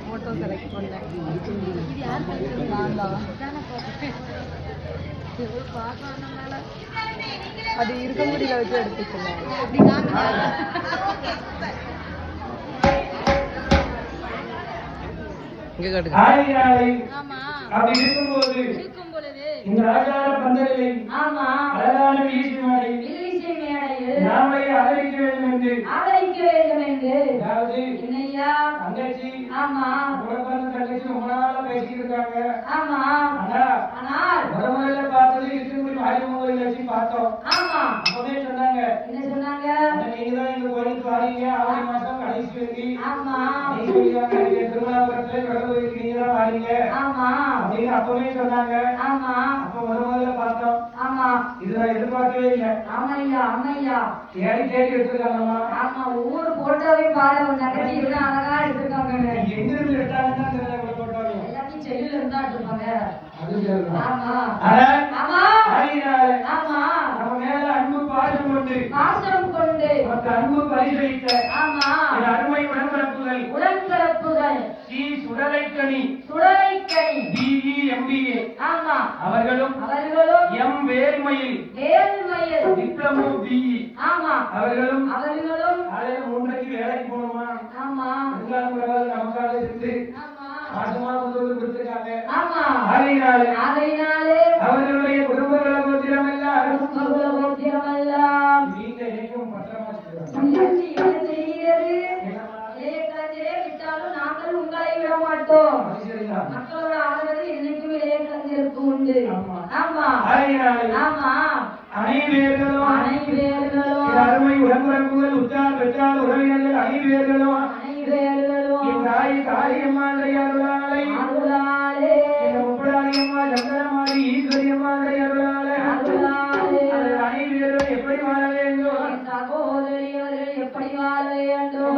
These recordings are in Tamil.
ஃபோட்டோ செலக்ட் பண்ணேன் நான் தான் அது இருக்கங்குடியில் வச்சு எடுத்துக்கணும் இங்க காட்டுங்க. அப்படி இருக்கும்போது இந்த ஆச்சார பந்தலில் ஆமா அழகான வீசி மாடி. வில்லிசை மேடையில் நாமை ஆதரிக்க வேண்டும் என்று. ஆதரிக்க வேண்டும் என்று. ஆமா. தங்கச்சி ரொம்ப நாளா பேசிட்டு இருக்காங்க. ஆமா. ஆனா ஆனால் முத முதல்ல பார்த்தது இருக்கக்கூடிய மாரியம்மன் வச்சு பார்த்தோம். ஆமா. அப்பவே சொன்னாங்க என்ன சொன்னாங்க? "அண்ணா, நீங்க தான் எங்க கோயிலுக்கு வாரீங்க. ஆவணி மாசம் கடைசி வெள்ளி ஆமா. திருமணபுரத்துல கடவுளுக்கு நீங்க தான் வாரீங்க. ஆமா. அப்படின்னு அப்பவே சொன்னாங்க. ஆமா அப்ப முத முதல்ல பார்த்தோம் ஆமா இது நான் எதிர்பார்க்கவே இல்லை. ஆமையா ஆமையா தேடி தேடி எடுத்துருக்காங்கம்மா. ஆமா ஒவ்வொரு போட்டோவே பாரு தங்கச்சி இவ்வளவு அழகா எடுத்திருக்காங்க. எங்க இருந்து எடுத்தாங்கன்னு தெரியல போட்டோவையும். எல்லாத்தையும் செல்லுல இருந்தா எடுத்திருப்பாங்க. அது. ஆமா. ஆமா அவர்களும் அவர்களும் எம் வேல்மையில். வேல்மையில். டிப்ளமோ பிஇ ஆமா. அவர்களும் அவர்களும் காலையில மூன்றரைக்கு வேலைக்கு போகணுமா? ஆமா. பெருங்காலம் பரவாயில்ல நமக்காக இருந்து மாசமா வந்து கொடுத்துருக்காங்க. ஆமா. அவர்களுடைய எல்லாம் இணைக்கும் பத்திரமா விட்டாலும் நாங்கள் உங்களை விட மாட்டோம். மக்களோட உண்டு ஆமா. ஆமா. அனைவர்களும் அனைவர்களும் அருமை உடன்பிறப்புகள் உற்றார் பெற்றார் உறவினர்கள் அனைவர்களும் அனைவர்களும் தாய் காளியம்மாளுடைய அருளாலை. அருளாலே. என் முப்படாளியம்மா சங்கரமாரி ஈஸ்வரியம்மாளுடைய அருளாலை. அருளாலே. அனைவரும் எப்படி வாழ வேண்டும்? என் சகோதரியர்கள் எப்படி வாழ வேண்டும்?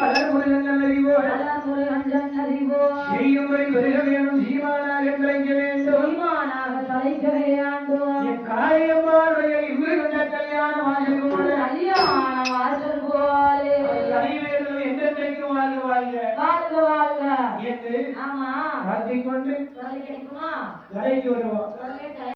வளர் முருகன் அறிவோர் செய்யும்படி வருக வேணும் சீமானாக கிடைக்க வேண்டும். தலைக்க என் காரியம்மாருடைய இவ்விருந்த கல்யாண வாசல் போல கல்யாண வாசல் போலே அனைவரும் எந்தெந்தைக்கும் வாழ்க வாழ்க. வாழ்க வாழ்க. என்று ஆமா. வாழ்த்திக் கொண்டு கடைக்கு வருவோம்.